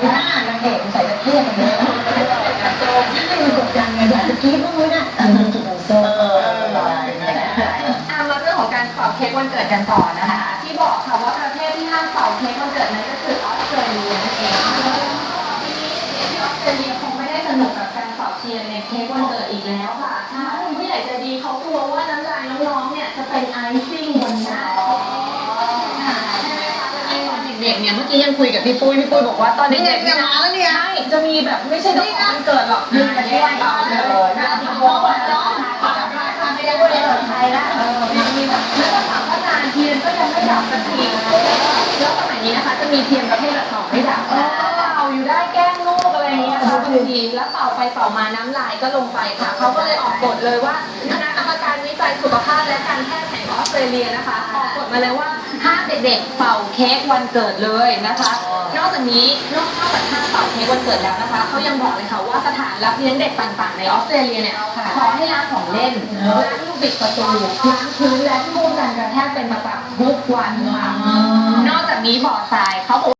ไม่น่านางเอกใส่จะเครียดกันเลยไม่มันกดดันไงอยากจะกรี๊ดบ้างเลยนะแต่มันจุดโซ่เออเนี่ยอะมาเรื่องของการเป่าเค้กวันเกิดกันต่อนะคะ ที่บอกค่ะว่าประเทศที่ห้ามเป่าเค้กวันเกิดนั้นก็คือออสเตรเลียนั่นเองที่ออสเตรเลียคงไม่ได้สนุกกับการเป่าเทียนในเค้กวันเกิดอีกแล้วค่ะคุณผู้ใหญ่ใจดีเขากลัวว่าน้ำลายน้องๆเนี่ยจะเป็นไอซิ่ง ด็กๆเนี่ยเมื่อกี้ยังคุยกับพี่ปุ้ยพี่ปุ้ยบอกว่าตอนเด็กๆเนี่ยนะใช่จะมีแบบไม่ใช่ต้องวันเกิดหรอกมีแต่วันเป่าเลยนะที่บอกว่าน้องไม่ได้เปิดไทยละเออมีแบบแล้วก็ถามว่านานเทียนก็ยังไม่ดับสักทีแล้วสมัยนี้นะคะจะมีเทียนประเภทแบบเป่าไม่ดับเป่าอยู่ได้แกล้งลูกอะไรอย่างเงี้ยค่ะบางทีแล้วเป่าไปเป่ามาน้ำลายก็ลงไปค่ะเขาก็เลยออกกฎเลยว่าคณะกรรมการวิจัยสุขภาพและการแพทย์แห่งออสเตรเลียนะคะ ออกกฎมาเลยว่าห้ามเด็กๆเป่าเค้กวันเกิดเลยนะคะ นอกจากนี้นอกจากห้ามเป่าเค้กวันเกิดแล้วนะคะเขายังบอกเลยค่ะว่าสถานรับเลี้ยงเด็กต่างๆในออสเตรเลียเนี่ยขอให้ล้างของเล่นล้างลูกบิดประตูล้างพื้นและที่มุมการกระแทกเป็นประจำทุกวันค่ะนอกจากนี้บ่อทรายเขาบอก